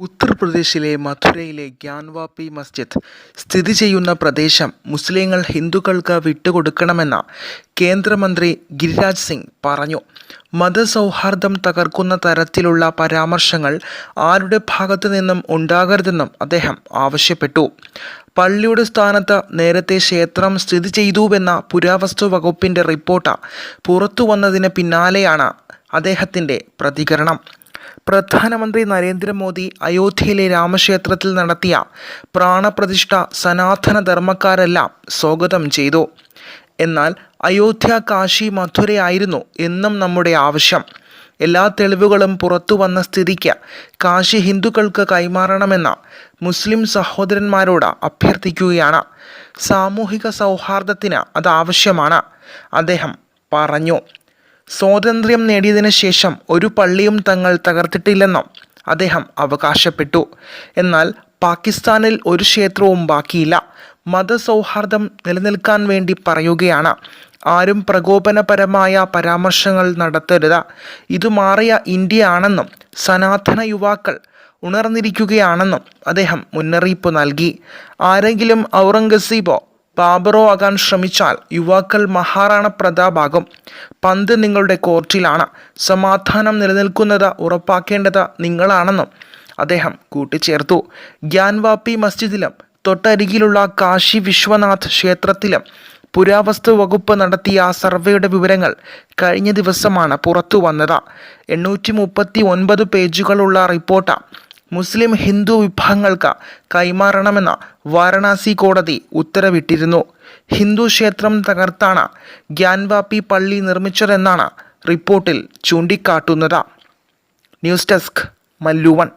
ഉത്തർപ്രദേശിലെ മഥുരയിലെ ഗ്യാൻവാപ്പി മസ്ജിദ് സ്ഥിതി ചെയ്യുന്ന പ്രദേശം മുസ്ലിങ്ങൾ ഹിന്ദുക്കൾക്ക് വിട്ടുകൊടുക്കണമെന്ന് കേന്ദ്രമന്ത്രി ഗിരിരാജ് സിംഗ് പറഞ്ഞു. മതസൗഹാർദ്ദം തകർക്കുന്ന തരത്തിലുള്ള പരാമർശങ്ങൾ ആരുടെ ഭാഗത്തു നിന്നും ഉണ്ടാകരുതെന്നും അദ്ദേഹം ആവശ്യപ്പെട്ടു. പള്ളിയുടെ സ്ഥാനത്ത് നേരത്തെ ക്ഷേത്രം സ്ഥിതി ചെയ്തുവെന്ന പുരാവസ്തു വകുപ്പിന്റെ റിപ്പോർട്ട് പുറത്തു വന്നതിന് പിന്നാലെയാണ് അദ്ദേഹത്തിന്റെ പ്രതികരണം. പ്രധാനമന്ത്രി നരേന്ദ്രമോദി അയോധ്യയിലെ രാമക്ഷേത്രത്തിൽ നടത്തിയ പ്രാണപ്രതിഷ്ഠ സനാതന ധർമ്മക്കാരെല്ലാം സ്വാഗതം ചെയ്തു. എന്നാൽ അയോധ്യ കാശി മഥുരയായിരുന്നു എന്നും നമ്മുടെ ആവശ്യം. എല്ലാ തെളിവുകളും പുറത്തു വന്ന സ്ഥിതിക്ക് കാശി ഹിന്ദുക്കൾക്ക് കൈമാറണമെന്ന മുസ്ലിം സഹോദരന്മാരോട് അഭ്യർത്ഥിക്കുകയാണ്. സാമൂഹിക സൗഹാർദ്ദത്തിന് അത് ആവശ്യമാണ്. അദ്ദേഹം പറഞ്ഞു. സ്വാതന്ത്ര്യം നേടിയതിനു ശേഷം ഒരു പള്ളിയും തങ്ങൾ തകർത്തിട്ടില്ലെന്നും അദ്ദേഹം അവകാശപ്പെട്ടു. എന്നാൽ പാകിസ്ഥാനിൽ ഒരു ക്ഷേത്രവും ബാക്കിയില്ല. മതസൗഹാർദ്ദം നിലനിൽക്കാൻ വേണ്ടി പറയുകയാണ്. ആരും പ്രകോപനപരമായ പരാമർശങ്ങൾ നടത്തരുത്. ഇത് മാറിയ ഇന്ത്യയാണെന്നും സനാതന യുവാക്കൾ ഉണർന്നിരിക്കുകയാണെന്നും അദ്ദേഹം മുന്നറിയിപ്പ് നൽകി. ആരെങ്കിലും ഔറംഗസീബോ ബാബറോ ആകാൻ ശ്രമിച്ചാൽ യുവാക്കൾ മഹാറാണ പ്രതാപാകും. പന്ത് നിങ്ങളുടെ കോർട്ടിലാണ്. സമാധാനം നിലനിൽക്കുന്നത് ഉറപ്പാക്കേണ്ടത് നിങ്ങളാണെന്നും അദ്ദേഹം കൂട്ടിച്ചേർത്തു. ഗ്യാൻവാപ്പി മസ്ജിദിലും തൊട്ടരികിലുള്ള കാശി വിശ്വനാഥ് ക്ഷേത്രത്തിലും പുരാവസ്തു വകുപ്പ് നടത്തിയ സർവേയുടെ വിവരങ്ങൾ കഴിഞ്ഞ ദിവസമാണ് പുറത്തു വന്നത് എണ്ണൂറ്റി മുപ്പത്തി ഒൻപത് പേജുകളുള്ള റിപ്പോർട്ട് മുസ്ലിം ഹിന്ദു വിഭാഗങ്ങൾക്ക് കൈമാറണമെന്ന് വാരണാസി കോടതി ഉത്തരവിട്ടിരുന്നു. ഹിന്ദു ക്ഷേത്രം തകർത്താണ് ഗ്യാൻവാപ്പി പള്ളി നിർമ്മിച്ചതെന്നാണ് റിപ്പോർട്ടിൽ ചൂണ്ടിക്കാട്ടുന്നത്. News desk മല്ലുവൺ